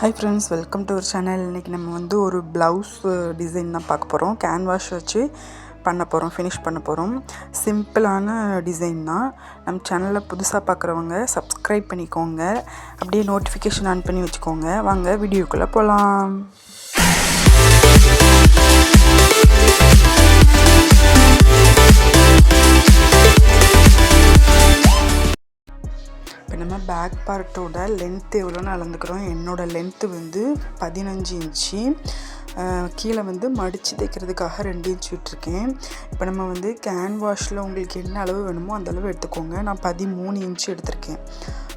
Hi friends welcome to ஒரு channel இன்றைக்கி நம்ம வந்து ஒரு ப்ளவுஸ் டிசைன் தான் பார்க்க போகிறோம் கேன்வாஷ் வச்சு பண்ண போகிறோம் ஃபினிஷ் பண்ண போகிறோம் சிம்பிளான டிசைன் தான். நம்ம சேனலில் புதுசாக பார்க்குறவங்க சப்ஸ்கிரைப் பண்ணிக்கோங்க. அப்படியே நோட்டிஃபிகேஷன் ஆன் பண்ணி வச்சுக்கோங்க. வாங்க வீடியோக்குள்ளே போகலாம் பார்ட்டோட லென்த் எவ்வளோன்னு அளந்துக்கிறோம். என்னோடய லென்த்து வந்து பதினஞ்சு இன்ச்சு. கீழே வந்து மடித்து தைக்கிறதுக்காக ரெண்டு இன்ச் விட்டுருக்கேன். இப்போ நம்ம வந்து கேன்வாஷில் உங்களுக்கு என்ன அளவு வேணுமோ அந்த அளவு எடுத்துக்கோங்க. நான் பதிமூணு இன்ச் எடுத்திருக்கேன்.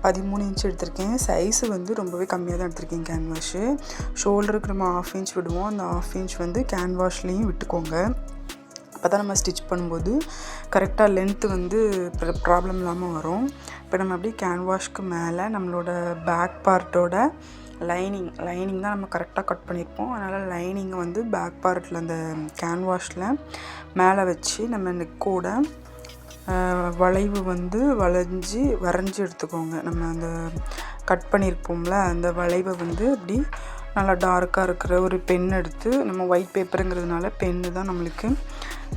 பதிமூணு இன்ச் எடுத்திருக்கேன். சைஸு வந்து ரொம்பவே கம்மியாக தான் எடுத்திருக்கேன் கேன்வாஷு ஷோல்டருக்கு நம்ம ஆஃப் இன்ச் விடுவோம். அந்த ஆஃப் இன்ச் வந்து கேன்வாஷ்லேயும் விட்டுக்கோங்க. அப்போ தான் நம்ம ஸ்டிச் பண்ணும்போது கரெக்டாக லென்த்து வந்து ப்ராப்ளம் இல்லாமல் வரும். இப்போ நம்ம அப்படியே கேன்வாஷ்க்கு மேலே நம்மளோட பேக் பார்ட்டோட லைனிங் லைனிங் தான் நம்ம கரெக்டாக கட் பண்ணியிருப்போம் அதனால் லைனிங்கை வந்து பேக் பார்ட்டில் அந்த கேன்வாஷில் மேலே வச்சு நம்ம நெக்கோட வளைவு வந்து வளைஞ்சி வரைஞ்சி எடுத்துக்கோங்க. நம்ம அந்த கட் பண்ணியிருப்போம்ல அந்த வளைவை வந்து அப்படி நல்லா டார்க்காக இருக்கிற ஒரு பென் எடுத்து நம்ம ஒயிட் பேப்பருங்கிறதுனால பென்னு தான் நம்மளுக்கு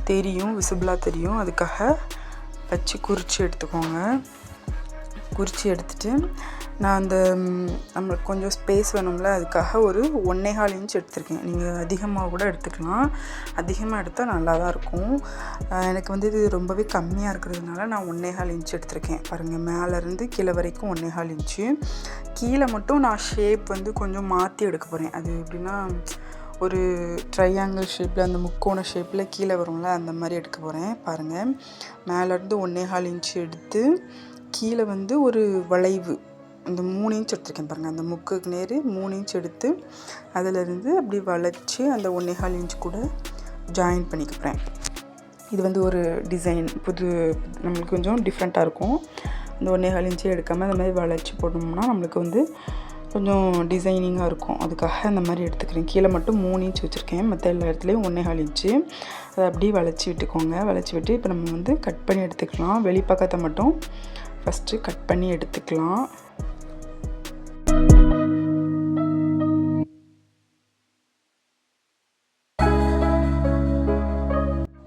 தெரியும் விசிபிளாக தெரியும். அதுக்காக வச்சு குறித்து எடுத்துக்கோங்க. குறித்து எடுத்துட்டு நான் அந்த நம்மளுக்கு கொஞ்சம் ஸ்பேஸ் வேணும்ல அதுக்காக ஒரு ஒன்றேகால் இன்ச் எடுத்திருக்கேன். நீங்கள் அதிகமாக கூட எடுத்துக்கலாம். அதிகமாக எடுத்தால் நல்லா தான் இருக்கும் எனக்கு வந்து இது ரொம்பவே கம்மியாக இருக்கிறதுனால நான் ஒன்றேகால் இன்ச் எடுத்திருக்கேன். பாருங்கள் மேலேருந்து கீழே வரைக்கும் ஒன்றேகால் இன்ச்சு கீழே மட்டும் நான் ஷேப் வந்து கொஞ்சம் மாற்றி எடுக்க போகிறேன் அது எப்படின்னா ஒரு ட்ரையாங்கிள் ஷேப்பில் அந்த முக்கோண ஷேப்பில் கீழே வரும்ல அந்த மாதிரி எடுக்க போகிறேன் பாருங்கள் மேலேருந்து ஒன்றேகால் இன்ச் எடுத்து கீழே வந்து ஒரு வளைவு. இந்த மூணு இன்ச் எடுத்துருக்கேன் பாருங்கள் அந்த முக்குக்கு நேர் மூணு இன்ச் எடுத்து அதிலிருந்து அப்படி வளைச்சி அந்த ஒன்றேகால் இன்ச் கூட ஜாயின் பண்ணிக்க போகிறேன் இது வந்து ஒரு டிசைன் புது நம்மளுக்கு கொஞ்சம் டிஃப்ரெண்ட்டாக இருக்கும். இந்த ஒன்றேகால் இன்ச்சே எடுக்காமல் அந்த மாதிரி வளைச்சி போட்டோம்னா நம்மளுக்கு வந்து கொஞ்சம் டிசைனிங்காக இருக்கும். அதுக்காக அந்த மாதிரி எடுத்துக்கிறேன். கீழே மட்டும் மூணு இன்ச் வச்சுருக்கேன். மற்ற எல்லா இடத்துலையும் ஒன்றேகால் இன்ச்சு அதை அப்படியே வளைச்சி விட்டுக்கோங்க. வளைச்சி விட்டு இப்போ நம்ம வந்து கட் பண்ணி எடுத்துக்கலாம். வெளிப்பக்கத்தை மட்டும் ஃபஸ்ட்டு கட் பண்ணி எடுத்துக்கலாம்.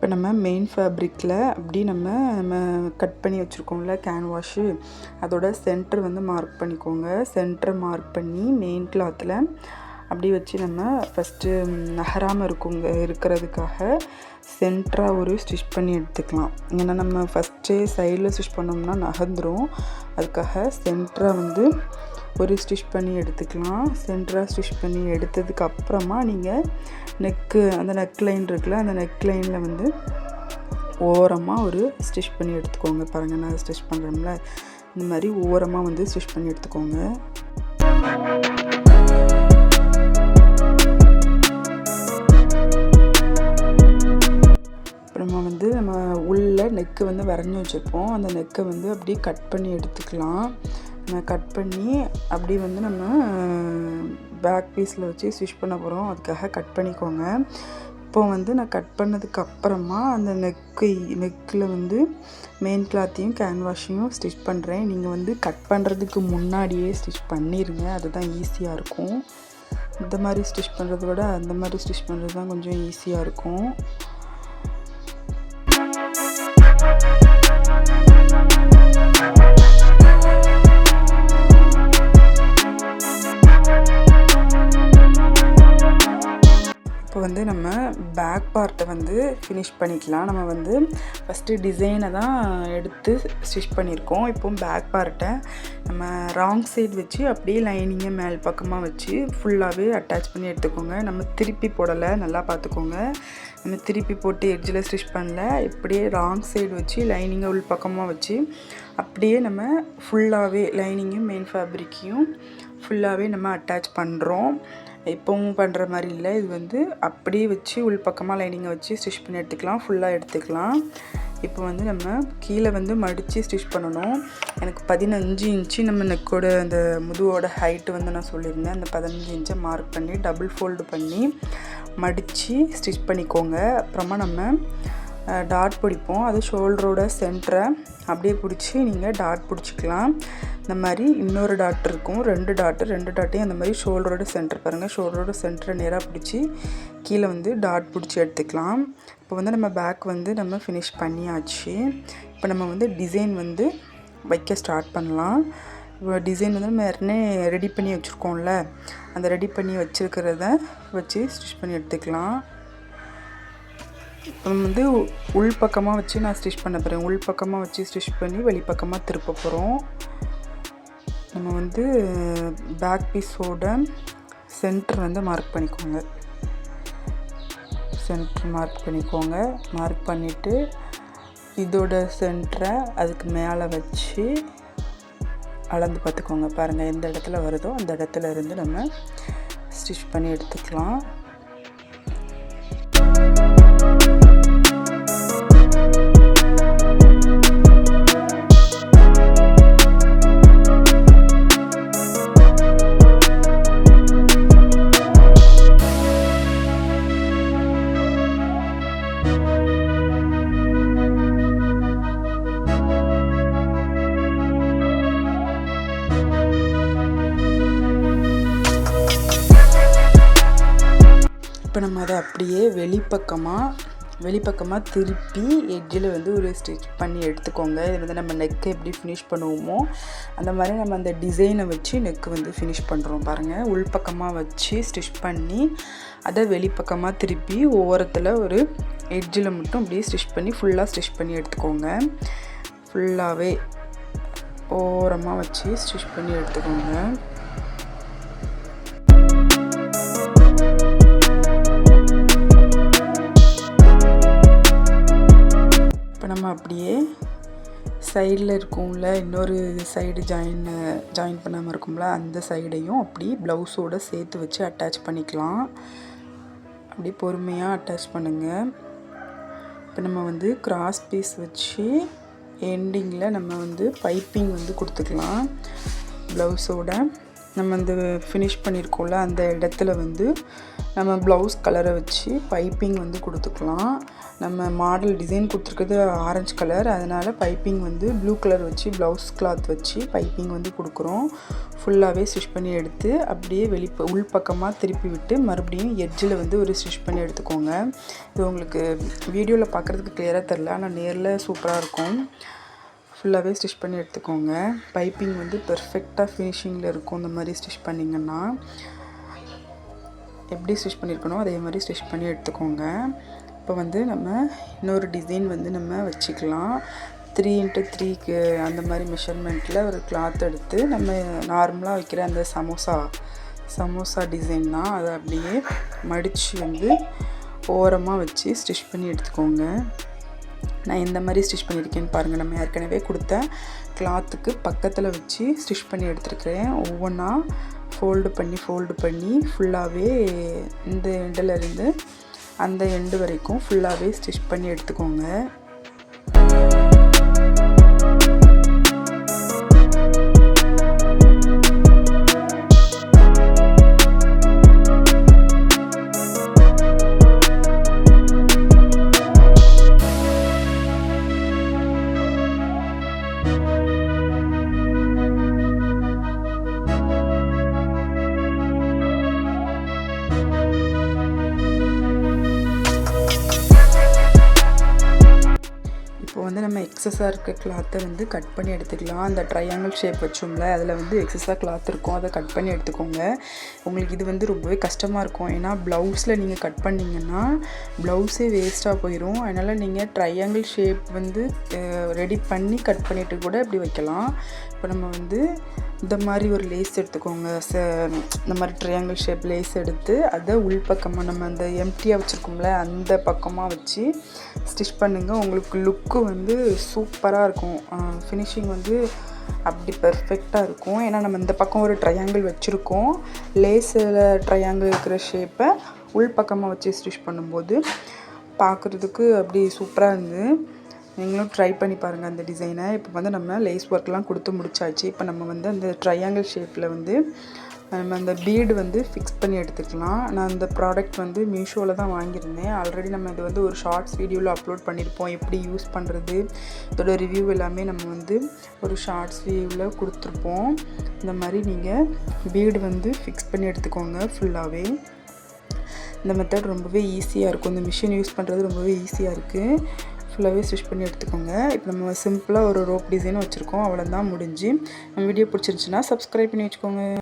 இப்போ நம்ம மெயின் ஃபேப்ரிக்கில் அப்படி நம்ம நம்ம கட் பண்ணி வச்சுருக்கோம்ல கேன்வாஷு அதோட சென்டர் வந்து மார்க் பண்ணிக்கோங்க. சென்டர் மார்க் பண்ணி மெயின் கிளாத்தில் அப்படி வச்சு நம்ம ஃபஸ்ட்டு நகராமல் இருக்குங்க இருக்கிறதுக்காக சென்டராக ஒரு ஸ்டிச் பண்ணி எடுத்துக்கலாம். ஏன்னா நம்ம ஃபஸ்ட்டே சைடில் ஸ்டிச் பண்ணோம்னா நகர்ந்துடும் அதுக்காக சென்டராக வந்து ஒரு ஸ்டிச் பண்ணி எடுத்துக்கலாம். சென்டராக ஸ்டிச் பண்ணி எடுத்ததுக்கு அப்புறமா நீங்கள் நெக்கு அந்த நெக் லைன் இருக்குல்ல அந்த நெக் லைனில் வந்து ஓரமாக ஒரு ஸ்டிச் பண்ணி எடுத்துக்கோங்க. பாருங்கள் நான் ஸ்டிச் பண்ணுறோம்ல இந்த மாதிரி ஓரமாக வந்து ஸ்டிச் பண்ணி எடுத்துக்கோங்க. அப்புறமா வந்து நம்ம உள்ள நெக்கு வந்து வரைஞ்சி வச்சுருப்போம் அந்த நெக்கை வந்து அப்படியே கட் பண்ணி எடுத்துக்கலாம். கட் பண்ணி அப்படியே வந்து நம்ம பேக் பீஸில் வச்சு ஸ்டிச் பண்ண போகிறோம் அதுக்காக கட் பண்ணிக்கோங்க. இப்போ வந்து நான் கட் பண்ணதுக்கு அப்புறமா அந்த நெக்கு நெக்கில் வந்து மெயின் கிளாத்தையும் கேன்வாஷையும் ஸ்டிச் பண்ணுறேன் நீங்கள் வந்து கட் பண்ணுறதுக்கு முன்னாடியே ஸ்டிச் பண்ணிடுங்க அதுதான் ஈஸியாக இருக்கும். இந்த மாதிரி ஸ்டிச் பண்ணுறத விட அந்த மாதிரி ஸ்டிச் பண்ணுறது தான் கொஞ்சம் ஈஸியாக இருக்கும். இப்போ வந்து நம்ம பேக் பார்ட்டை வந்து ஃபினிஷ் பண்ணிக்கலாம். நம்ம வந்து ஃபஸ்ட்டு டிசைனை தான் எடுத்து ஸ்டிச் பண்ணியிருக்கோம். இப்போ பேக் பார்ட்டை நம்ம ராங் சைடு வச்சு அப்படியே லைனிங்கை மேல் பக்கமாக வச்சு ஃபுல்லாகவே அட்டாச் பண்ணி எடுத்துக்கோங்க. நம்ம திருப்பி போடலை நல்லா பார்த்துக்கோங்க. நம்ம திருப்பி போட்டு எட்ஜில் ஸ்டிச் பண்ணல. இப்படியே ராங் சைடு வச்சு லைனிங்கை உள் பக்கமாக வச்சு அப்படியே நம்ம ஃபுல்லாகவே லைனிங்கும் மெயின் ஃபேப்ரிக்கையும் ஃபுல்லாகவே நம்ம அட்டாச் பண்ணுறோம் எப்பவும் பண்ணுற மாதிரி இல்லை. இது வந்து அப்படியே வச்சு உள்பக்கமாக லைனிங்கை வச்சு ஸ்டிச் பண்ணி எடுத்துக்கலாம். ஃபுல்லாக எடுத்துக்கலாம். இப்போ வந்து நம்ம கீழே வந்து மடித்து ஸ்டிச் பண்ணணும். எனக்கு பதினஞ்சு இன்ச்சு நம்ம நெக்கோட அந்த முதுவோட ஹைட்டு வந்து நான் சொல்லியிருந்தேன். அந்த பதினஞ்சு இன்ச்சை மார்க் பண்ணி டபுள் ஃபோல்டு பண்ணி மடித்து ஸ்டிச் பண்ணிக்கோங்க. அப்புறமா நம்ம டாட் பிடிப்போம். அது ஷோல்டரோட சென்டரை அப்படியே பிடிச்சி நீங்கள் டாட் பிடிச்சிக்கலாம். இந்த மாதிரி இன்னொரு டாட் இருக்கும். ரெண்டு டாட்டு ரெண்டு டாட்டையும் அந்த மாதிரி ஷோல்டரோட சென்டர் பாருங்கள் ஷோல்டரோட சென்டரை நேராக பிடிச்சி கீழே வந்து டாட் பிடிச்சி எடுத்துக்கலாம். இப்போ வந்து நம்ம பேக் வந்து நம்ம ஃபினிஷ் பண்ணியாச்சு. இப்போ நம்ம வந்து டிசைன் வந்து வைக்க ஸ்டார்ட் பண்ணலாம். டிசைன் வந்து நம்ம ஏற்கனவே ரெடி பண்ணி வச்சுருக்கோம்ல. அந்த ரெடி பண்ணி வச்சுருக்கிறத வச்சு ஸ்டிச் பண்ணி எடுத்துக்கலாம். வந்து உள் பக்கமாக வச்சு நான் ஸ்டிச் பண்ண போகிறேன் உள் பக்கமாக வச்சு ஸ்டிச் பண்ணி வெளிப்பக்கமாக திருப்ப போகிறோம் நம்ம வந்து பேக் பீஸோட சென்டர் வந்து மார்க் பண்ணிக்கோங்க. சென்டர் மார்க் பண்ணிக்கோங்க. மார்க் பண்ணிவிட்டு இதோட சென்டரை அதுக்கு மேலே வச்சு அளந்து பார்த்துக்கோங்க. பாருங்கள் எந்த இடத்துல வருதோ அந்த இடத்துல இருந்து நம்ம ஸ்டிச் பண்ணி எடுத்துக்கலாம். அப்படியே வெளிப்பக்கமாக வெளிப்பக்கமாக திருப்பி எட்ஜில் வந்து ஒரு ஸ்டிச் பண்ணி எடுத்துக்கோங்க. இது வந்து நம்ம நெக்கை எப்படி ஃபினிஷ் பண்ணுவோமோ அந்த மாதிரி நம்ம அந்த டிசைனை வச்சு நெக்கு வந்து ஃபினிஷ் பண்ணுறோம் பாருங்கள் உள்பக்கமாக வச்சு ஸ்டிச் பண்ணி அதை வெளிப்பக்கமாக திருப்பி ஓரத்தில் ஒரு எட்ஜில் மட்டும் அப்படியே ஸ்டிச் பண்ணி ஃபுல்லாக ஸ்டிச் பண்ணி எடுத்துக்கோங்க. ஃபுல்லாகவே ஓரமாக வச்சு ஸ்டிச் பண்ணி எடுத்துக்கோங்க. அப்படியே சைடில் இருக்கும்ல இன்னொரு சைடு ஜாயின் ஜாயின் பண்ணாமல் இருக்கும்ல அந்த சைடையும் அப்படி ப்ளவுஸோடு சேர்த்து வச்சு அட்டாச் பண்ணிக்கலாம். அப்படி பொறுமையாக அட்டாச் பண்ணுங்கள் இப்போ நம்ம வந்து கிராஸ் பீஸ் வச்சு எண்டிங்கில் நம்ம வந்து பைப்பிங் வந்து கொடுத்துக்கலாம். ப்ளவுஸோட நம்ம அந்த ஃபினிஷ் பண்ணியிருக்கோம்ல அந்த இடத்துல வந்து நம்ம ப்ளவுஸ் கலரை வச்சு பைப்பிங் வந்து கொடுத்துக்கலாம். நம்ம மாடல் டிசைன் கொடுத்துருக்குறது ஆரஞ்சு கலர் அதனால் பைப்பிங் வந்து ப்ளூ கலர் வச்சு ப்ளவுஸ் கிளாத் வச்சு பைப்பிங் வந்து கொடுக்குறோம். ஃபுல்லாகவே ஸ்டிச் பண்ணி எடுத்து அப்படியே வெளி உள் பக்கமாக திருப்பி விட்டு மறுபடியும் எட்ஜில் வந்து ஒரு ஸ்டிச் பண்ணி எடுத்துக்கோங்க. இது உங்களுக்கு வீடியோவில் பார்க்குறதுக்கு கிளியராக தெரில ஆனால் நேரில் சூப்பராக இருக்கும். ஃபுல்லாகவே ஸ்டிச் பண்ணி எடுத்துக்கோங்க. பைப்பிங் வந்து பெர்ஃபெக்டாக ஃபினிஷிங்கில் இருக்கும். இந்த மாதிரி ஸ்டிச் பண்ணிங்கன்னா எப்படி ஸ்டிச் பண்ணியிருக்கணும் அதே மாதிரி ஸ்டிச் பண்ணி எடுத்துக்கோங்க. இப்போ வந்து நம்ம இன்னொரு டிசைன் வந்து நம்ம வச்சுக்கலாம். த்ரீ இன்ட்டு த்ரீக்கு அந்த மாதிரி மெஷர்மெண்ட்டில் ஒரு கிளாத் எடுத்து நம்ம நார்மலாக வைக்கிற அந்த சமோசா சமோசா டிசைன் தான். அதை அப்படியே மடித்து வந்து ஓரமாக வச்சு ஸ்டிச் பண்ணி எடுத்துக்கோங்க. நான் எந்த மாதிரி ஸ்டிச் பண்ணியிருக்கேன்னு பாருங்கள். நம்ம ஏற்கனவே கொடுத்த கிளாத்துக்கு பக்கத்தில் வச்சு ஸ்டிச் பண்ணி எடுத்துருக்கிறேன். ஒவ்வொன்றா ஃபோல்டு பண்ணி ஃபோல்டு பண்ணி ஃபுல்லாகவே இந்த எண்டில் இருந்து அந்த எண்டு வரைக்கும் ஃபுல்லாகவே ஸ்டிச் பண்ணி எடுத்துக்கோங்க. எக்ஸஸாக இருக்க கிளாத்தை வந்து கட் பண்ணி எடுத்துக்கலாம். அந்த ட்ரையாங்கிள் ஷேப் வச்சோம்ல அதில் வந்து எக்ஸஸாக கிளாத் இருக்கும். அதை கட் பண்ணி எடுத்துக்கோங்க. உங்களுக்கு இது வந்து ரொம்பவே கஷ்டமாக இருக்கும். ஏன்னா ப்ளவுஸில் நீங்கள் கட் பண்ணிங்கன்னா ப்ளவுஸே வேஸ்ட்டாக போயிடும் அதனால் நீங்கள் ட்ரையாங்கிள் ஷேப் வந்து ரெடி பண்ணி கட் பண்ணிவிட்டு கூட இப்படி வைக்கலாம். இப்போ நம்ம வந்து இந்த மாதிரி ஒரு லேஸ் எடுத்துக்கோங்க. ச இந்த மாதிரி ட்ரையாங்கிள் ஷேப் லேஸ் எடுத்து அதை உள்பக்கமாக நம்ம அந்த எம்டியாக வச்சுருக்கோம்ல அந்த பக்கமாக வச்சு ஸ்டிச் பண்ணுங்கள் உங்களுக்கு லுக்கு வந்து சூப்பராக இருக்கும். ஃபினிஷிங் வந்து அப்படி பெர்ஃபெக்டாக இருக்கும். ஏன்னா நம்ம இந்த பக்கம் ஒரு ட்ரையாங்கிள் வச்சுருக்கோம். லேஸில் ட்ரையாங்கிள் இருக்கிற ஷேப்பை உள்பக்கமாக வச்சு ஸ்டிச் பண்ணும்போது பார்க்குறதுக்கு அப்படி சூப்பராக இருந்து நீங்களும் ட்ரை பண்ணி பாருங்கள் அந்த டிசைனை இப்போ வந்து நம்ம லேஸ் ஒர்க்லாம் கொடுத்து முடிச்சாச்சு. இப்போ நம்ம வந்து அந்த ட்ரையாங்கிள் ஷேப்பில் வந்து நம்ம அந்த பீடு வந்து ஃபிக்ஸ் பண்ணி எடுத்துக்கலாம். நான் இந்த ப்ராடக்ட் வந்து மீஷோவில் தான் வாங்கியிருந்தேன். ஆல்ரெடி நம்ம இது வந்து ஒரு ஷார்ட்ஸ் வீடியோவில் அப்லோட் பண்ணியிருப்போம் எப்படி யூஸ் பண்ணுறது இதோட ரிவ்யூ எல்லாமே நம்ம வந்து ஒரு ஷார்ட்ஸ் வீடியோவில் கொடுத்துருப்போம். இந்த மாதிரி நீங்கள் பீடு வந்து ஃபிக்ஸ் பண்ணி எடுத்துக்கோங்க ஃபுல்லாகவே இந்த மெத்தட் ரொம்பவே ஈஸியாக இருக்கும். இந்த மிஷின் யூஸ் பண்ணுறது ரொம்பவே ஈஸியாக இருக்குது ஃபுல்லாகவே ஸ்டிச் பண்ணி எடுத்துக்கோங்க. இப்போ நம்ம சிம்பிளாக ஒரு ரோப் டிசைன் வச்சுருக்கோம். அவ்வளோதான் முடிஞ்சு. நம்ம வீடியோ பிடிச்சிருந்துச்சின்னா சப்ஸ்கிரைப் பண்ணி வச்சுக்கோங்க.